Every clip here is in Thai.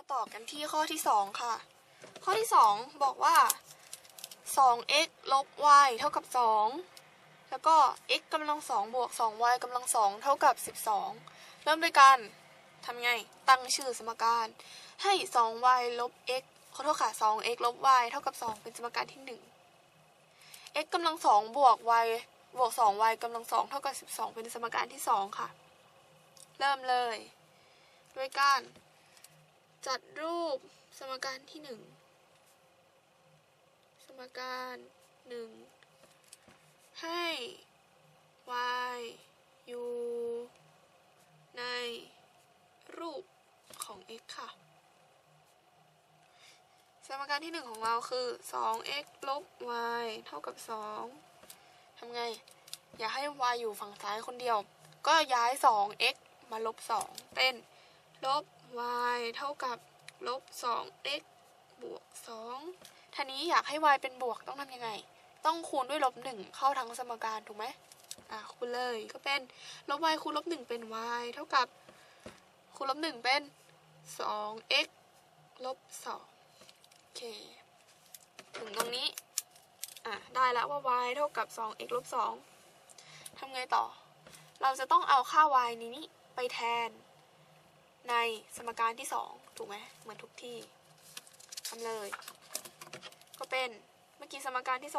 มาต่อกันที่ข้อที่สองค่ะ ข้อที่สองบอกว่า 2x ลบ y เท่ากับ 2 แล้วก็ x กำลังสองบวก 2y กำลังสองเท่ากับ 12 เริ่มด้วยกันทำไง ตั้งชื่อสมการ ให้ 2y ลบ x ขอโทษค่ะ 2x ลบ y เท่ากับ 2 เป็นสมการที่ 1 x กำลังสองบวก y บวก 2y กำลังสองเท่ากับ 12 เป็นสมการที่ 2 ค่ะ เริ่มเลย ด้วยการ จัดรูปสมการที่1สมการหนึ่งให้ y อยู่ในรูปของ x ค่ะ สมการที่หนึ่งของเราคือ 2x ลบ y เท่ากับ 2 ทำไง อย่าให้ y อยู่ฝั่งซ้ายคนเดียว ก็ย้าย 2x มาลบ 2 เป็นลบ y เท่ากับลบ 2x บวก 2ทีนี้อยากให้ y เป็นบวกต้องทำยังไง ต้องคูณด้วยลบ 1 เข้าทั้งสมการถูกไหมอะคูณเลยก็เป็นลบ y คูณลบ 1 เป็น y เท่ากับคูณลบ 1 เป็น 2x ลบ 2 โอเค ถึงตรงนี้ อะ ได้แล้วว่า y เท่ากับ 2x ลบ 2ทำไงต่อ เราจะต้องเอาค่า y นี้นี่ไปแทน ในสมการที่ 2 ถูกไหมเหมือนทุกที่ทำเลย ก็เป็นเมื่อกี้สมการที่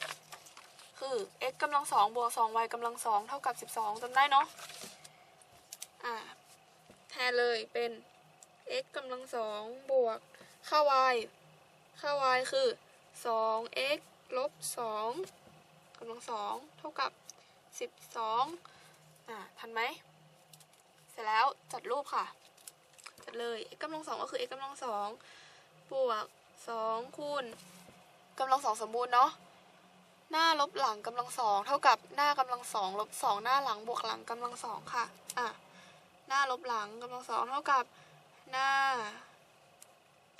2 คือ x กำลังสองบวก 2y กำลังสองเท่ากับ 12จำได้เนาะอ่าแทนเลยเป็น x กำลังสองบวกค่า y ค่า y คือ 2x ลบ2กำลังสองเท่ากับ 12อ่าทันไหม เสร็จแล้วจัดรูปค่ะ จัดเลย x กำลังสองก็คือ x กำลังสองบวก2คูณกำลังสองสมบูรณ์เนาะหน้าลบหลังกำลังสองเท่ากับหน้ากำลังสองลบสองหน้าหลังบวกหลังกำลังสองค่ะอะหน้าลบหลังกำลังสองเท่ากับหน้า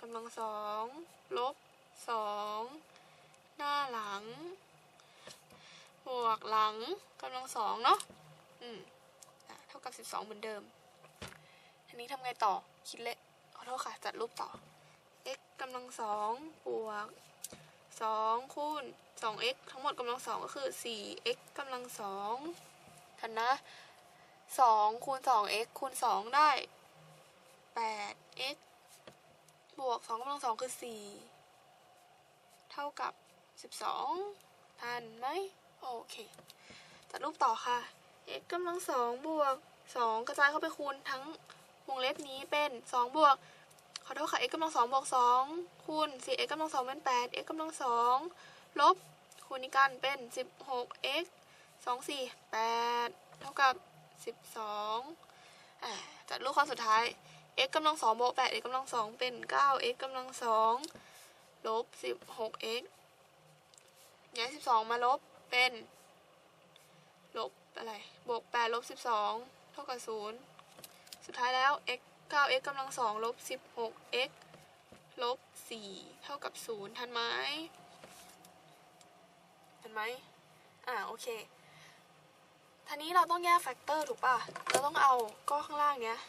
กำลังสองลบสองหน้าหลัง บวกหลังกำลังสองเนาะอืม ท่ากับสิบสองเหมือนเดิมทีนี้ทำไงต่อ คิดเลขขอโทษค่ะ จัดรูปต่อ x กำลังสองบวกสองคูณสอง x ทั้งหมดกำลังสองก็คือสี่ x กำลังสองทันนะสองคูณสอง x คูณสองได้แปด x บวกสองกำลังสองคือสี่เท่ากับสิบสองทันไหมโอเค จัดรูปต่อค่ะ x กำลังสองบวกสองกระจายเข้าไปคูณทั้งวงเล็บนี้เป็นสองบวกขอโทษค่ะ x กำลังสองบวกสองคูณสี่ x กำลังสองเป็นแปด x กำลังสองลบคูณนี้กันเป็นสิบหก x สองสี่แปดเท่ากับสิบสองจัดรูปข้อสุดท้าย x กำลังสองบวกแปด x กำลังสองเป็นเก้า x กำลังสองลบสิบหก x ย้ายสิบสองมาลบเป็นลบ อะไร บวกแปดลบสิบสองเท่ากับศูนย์สุดท้ายแล้ว x 9x กำลังสองลบ 16x ลบ4เท่ากับ0ทันไหมทันไหมอ่าโอเคทีนี้เราต้องแยกแฟกเตอร์ถูกป่ะ เราต้องเอาก้อนข้างล่างเนี้ย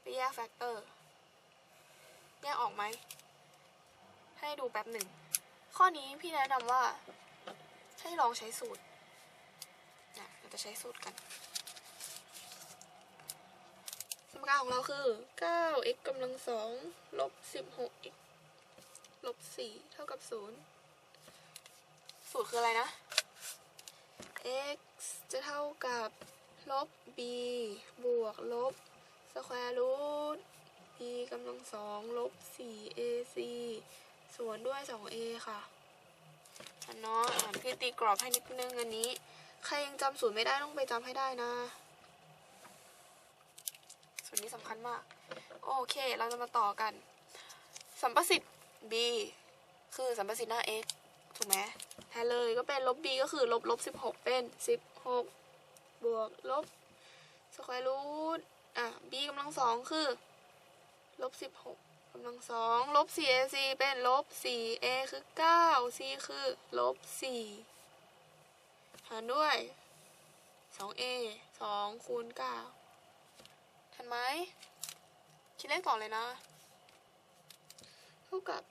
ไปแยกแฟกเตอร์ แยกออกไหม ให้ดูแป๊บหนึ่ง ข้อนี้พี่แนะนำว่า ให้ลองใช้สูตร จะใช้สูตรกัน สมการของเราคือ 9x กำลังสองลบ 16x ลบ 4 เท่ากับ 0 สูตรคืออะไรนะ x จะเท่ากับลบ b บวกลบสแควร์รูท b กำลังสองลบ 4ac ส่วนด้วย 2a ค่ะอันเนาะอ่านพี่ตีกรอบให้นิดนึงอันนี้ ใครยังจำสูตรไม่ได้ต้องไปจำให้ได้นะ ส่วนนี้สำคัญมาก โอเค เราจะมาต่อกัน สัมประสิทธิ์ b คือสัมประสิทธิ์หน้า x ถูกไหมแทนเลยก็เป็นลบ b ก็คือลบลบสิบหกเป็นสิบหกบวกลบสแควรูทอะ b กำลังสองคือลบสิบหกกำลังสองลบ 4ac เป็นลบ 4a คือ 9 c คือลบ4 หารด้วย 2a 2คูณ9ทันไหมคิดเลขต่อนเลยนะ เท่ากับ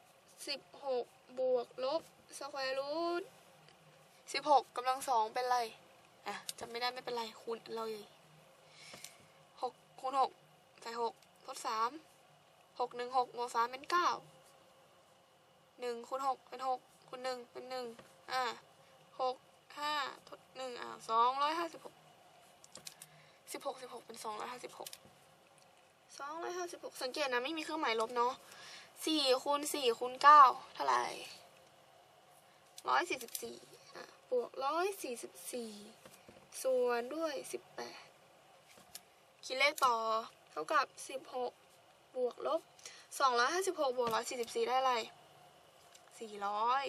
สิบหกบวกลบสแควร์รูทสิบหกกำลังสองเป็นไร อะจำไม่ได้ไม่เป็นไร คูณเลยหกคูณหกใส่หกทดสามหกหนึ่งหกบวกสามเป็นเก้าหนึ่งคูณหกเป็นหกคูณหนึ่งเป็นหนึ่งอะหก ห้าทดหนึ่งอะสองร้อยห้าสิบหกสิบหกสิบหกเป็นสองร้อยห้าสิบหกสองร้อยห้าสิบหกสังเกตนะไม่มีเครื่องหมายลบเนาะสี่คูณสี่คูณเก้าเท่าไหร่ร้อยสี่สิบสี่บวกร้อยสี่สิบสี่ส่วนด้วยสิบแปดคิดเลขต่อเท่ากับสิบหกบวกลบสองร้อยห้าสิบหกบวกร้อยสี่สิบสี่ได้อะไรสี่ร้อย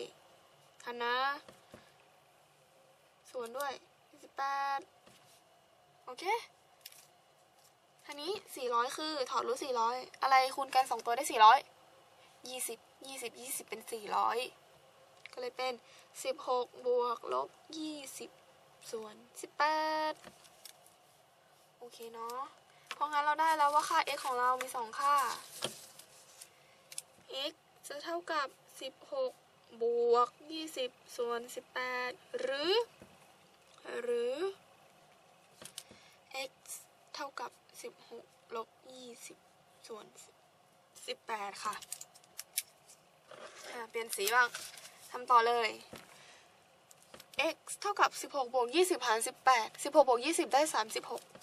คันนะ ส่วนด้วยสิบแปดโอเคทีนี้สี่ร้อยคือถอดรูทสี่ร้อยอะไรคูณกันสองตัวได้สี่ร้อยยี่สิบยี่สิบยี่สิบเป็นสี่ร้อยก็เลยเป็นสิบหกบวกลบยี่สิบส่วนสิบแปดโอเคเนาะเพราะงั้นเราได้แล้วว่าค่า x ของเรามีสองค่า x จะเท่ากับสิบหกบวกยี่สิบส่วนสิบแปดหรือ หรือ x เท่ากับ 16 ลบ 20 ส่วน 18 ค่ะอะเปลี่ยนสีบ้างทำต่อเลย x เท่ากับ 16 บวก 20 หาร 18 16 บวก 20 ได้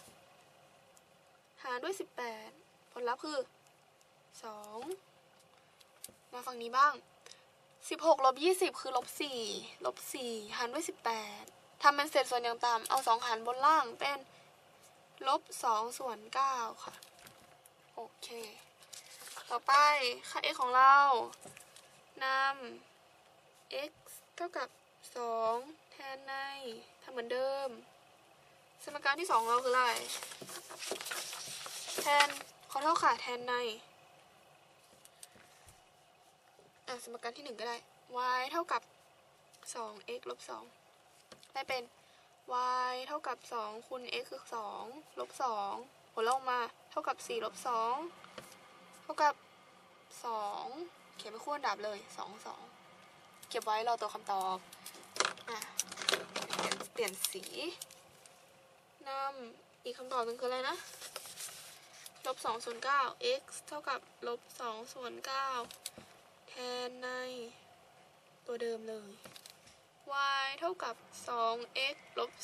36 หารด้วย 18 ผลลัพธ์คือ 2 มาฝั่งนี้บ้าง 16 ลบ 20 คือลบ 4 ลบ 4 หารด้วย 18 ทำเป็นเศษส่วนอย่างต่ำเอา2หารบนล่างเป็นลบ2ส่วน9ค่ะ โอเค ต่อไปค่า x ของเรานำ x เท่ากับ2แทนในทำเหมือนเดิม สมการที่2เราคืออะไร แทนขอเท่าค่ะแทนในอะสมการที่1ก็ได้ y เท่ากับ 2x ลบ2 ได้เป็น y เท่ากับ 2คูณ x คือ 2 ลบ2ผลลัพธ์ออกมาเท่ากับ 4 ลบ 2 เท่ากับ 2 เขียนเป็นคู่อันดับเลย 2 2 เก็บไว้รอตัวคำตอบอะเปลี่ยนเปลี่ยนสีนำอีกคำตอบหนึงคืออะไรนะ ลบ 2 ส่วน 9 x เท่ากับลบ 2 ส่วน 9 แทนในตัวเดิมเลย y เท่ากับ 2x ลบ2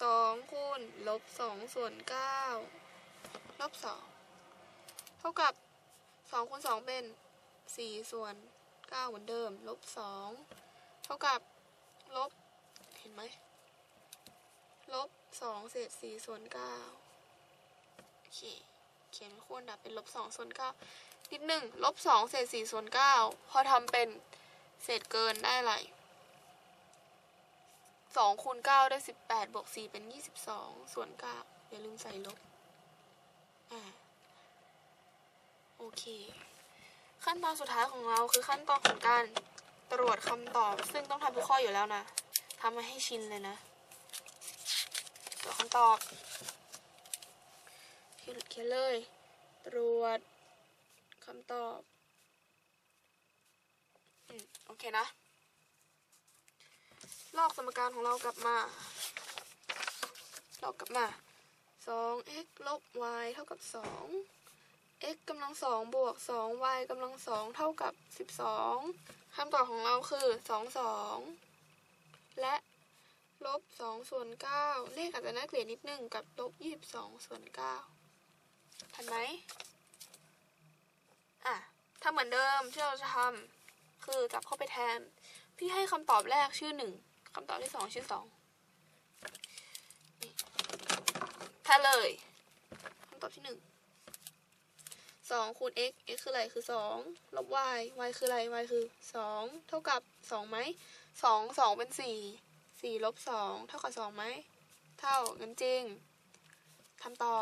2คูณลบ 2 ส่วน 9 ลบ 2 เท่ากับ 2คูณ2 เป็น 4 ส่วน 9 เหมือนเดิม ลบ 2 เท่ากับ ลบ เห็นไหม ลบ 2 เศษ 4 ส่วน 9 โอเค เขียนคูณดับเป็นลบ 2 ส่วน 9 นิดหนึ่งลบ2เศษ4ส่วน9พอทำเป็นเศษเกินได้อะไรสองคูณเก้าได้สิบแปดบวกสี่เป็นยี่สิบสองส่วนเก้าอย่าลืมใส่ลบอ่าโอเค ขั้นตอนสุดท้ายของเราคือขั้นตอนของการตรวจคำตอบ ซึ่งต้องทำทุกข้ออยู่แล้วนะทำมาให้ชินเลยนะตรวจคำตอบเขียนเลย ตรวจ คำตอบ อืม โอเคนะ ลอกสมการของเรากลับมา ลอกกลับมา 2x ลบ y เท่ากับ 2 x กำลังสองบวก 2y กำลังสองเท่ากับ 12คำตอบของเราคือ 2 2 และลบ2ส่วน9เลขอาจจะน่าเกลียดนิดนึงกับลบ22ส่วน9ทันไหม อะถ้าเหมือนเดิมที่เราจะทำคือจับเข้าไปแทน พี่ให้คำตอบแรกชื่อหนึ่งคำตอบที่สองชื่อสองแทนเลยคำตอบที่หนึ่งสองคูณ x x คืออะไรคือสองลบ y y คืออะไร y คือสองเท่ากับสองไหมสองสองเป็นสี่สี่ลบสองเท่ากับสองไหมเท่างั้นจริงทำต่อ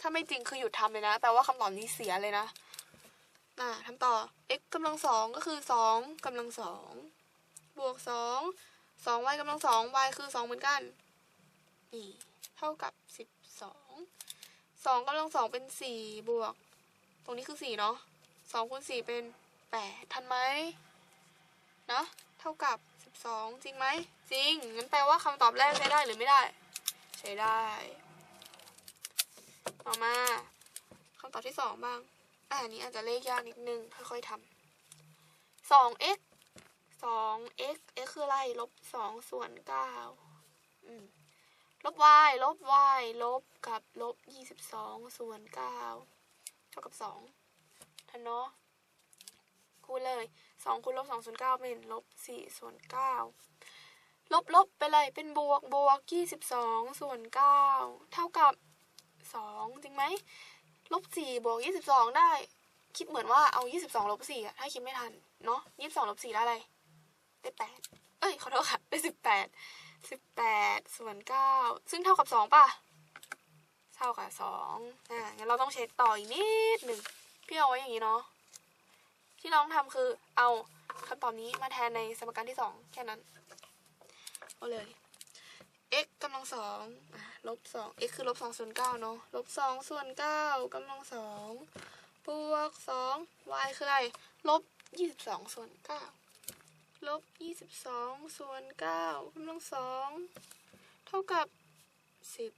ถ้าไม่จริงคือหยุดทำเลยนะแปลว่าคำตอบนี้เสียเลยนะ อ่าทำต่อ x กำลังสองก็คือสองกำลังสองบวกสองสอง y กำลังสอง y คือสองเหมือนกันนี่เท่ากับสิบสองสองกำลังสองเป็นสี่บวก ตรงนี้คือสี่เนาะสองคูณสี่เป็นแปดทันไหมเนาะเท่ากับสิบสองจริงไหมจริงงั้นแปลว่าคำตอบแรกใช้ได้หรือไม่ได้ ใช้ได้ ต่อมาคำตอบที่สองบ้าง อันนี้อาจจะเลขยากนิดนึงค่อยๆทำสอง x สอง x x คืออะไรลบสองส่วนเก้าลบ y ลบ y ลบกับลบยี่สิบสองส่วนเก้าเท่ากับสองทันเนาะคูณเลยสองคูณลบสองส่วนเก้าเป็นลบสี่ส่วนเก้าลบลบไปเลยเป็นบวกบวกยี่สิบสองส่วนเก้าเท่ากับสองจริงไหม ลบสี่บวกยี่สิบสองได้ คิดเหมือนว่าเอายี่สิบสองลบสี่อะถ้าคิดไม่ทัน เนาะยี่สิบสองลบสี่ได้อะไร ได้แปดเอ้ยขอโทษค่ะ ได้สิบแปดสิบแปดส่วนเก้าซึ่งเท่ากับสองป่ะ เท่ากับสองอ่างั้นเราต้องเช็คต่ออีกนิดหนึ่งพี่เอาไว้อย่างนี้เนาะที่น้องทำคือเอาคำตอบนี้มาแทนในสมการที่สองแค่นั้น เอาเลย x กำลังสองลบสอง x คือลบสองส่วนเก้าเนาะลบสองส่วนเก้ากำลังสองบวกสอง y คืออะไรลบยี่สิบสองส่วนเก้าลบยี่สิบสองส่วนเก้ากำลังสองเท่ากับสิบ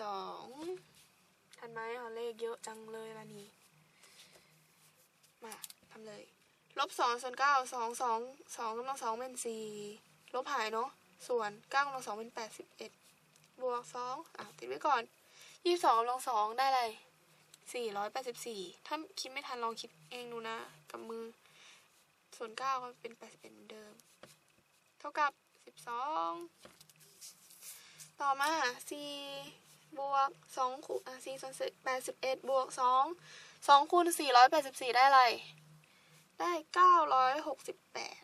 สองทันไหมเอาเลขเยอะจังเลยล่ะนี่ มาทำเลย ลบสองส่วนเก้าสองสองสองกำลังสองเป็นสี่ลบหายเนาะ ส่วนเก้ากำลังสองเป็นแปดสิบเอ็ดบวกสองอะติดไว้ก่อนยี่สองกำลังสองได้อะไรสี่ร้อยแปดสิบสี่ถ้าคิดไม่ทันลองคิดเองดูนะกับมือ ส่วนเก้าก็เป็นแปดสิบเอ็ดเหมือนเดิม เท่ากับสิบสองต่อมาสี่บวกสองคูณสี่ส่วนแปดสิบเอ็ดบวกสองสองคูณสี่ร้อยแปดสิบสี่ได้อะไร ได้เก้าร้อยหกสิบแปด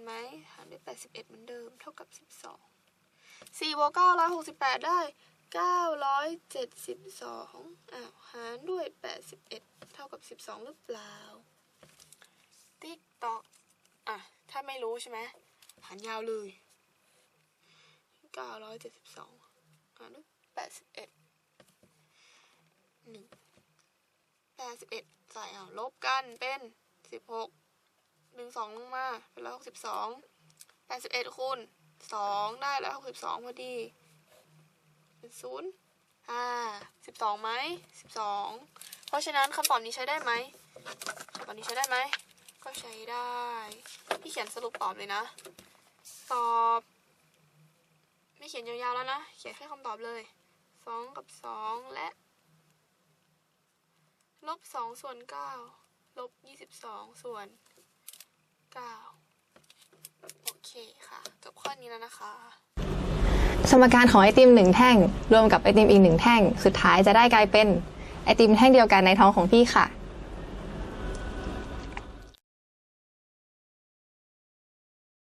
นไหมหารด้วยแปดสิบเอ็ดเหมือนเดิม เท่ากับสิบสองสี่บวกเก้าร้อยหกสิบแปดได้เก้าร้อยเจ็ดสิบสองอ้าวหารด้วยแปดสิบเอ็ดเท่ากับสิบสองหรือเปล่า ติ๊กตอกอะ ถ้าไม่รู้ใช่ไหมหารยาวเลยเก้าร้อยเจ็ดสิบสองหารด้วยแปดสิบเอ็ดหนึ่งแปดสิบเอ็ดใส่เอาลบกันเป็นสิบ หนึ่งสองลงมาเป็นร้อยหกสิบสองแปดสิบเอ็ดคูณสองได้ร้อยหกสิบสองพอดีเป็นศูนย์อ่าสิบสองไหมสิบสองเพราะฉะนั้นคำตอบนี้ใช้ได้ไหมคำตอบนี้ใช้ได้ไหมก็ใช้ได้ พี่เขียนสรุปตอบเลยนะ ตอบ ไม่เขียนยาวๆแล้วนะ เขียนแค่คำตอบเลยสองกับสองและลบสองส่วนเก้าลบยี่สิบสองส่วน 9 โอเคค่ะ จบข้อนี้แล้วนะคะ สมการของไอติมหนึ่งแท่ง รวมกับไอติมอีกหนึ่งแท่ง สุดท้ายจะได้กลายเป็นไอติมแท่งเดียวกันในท้องของพี่ค่ะ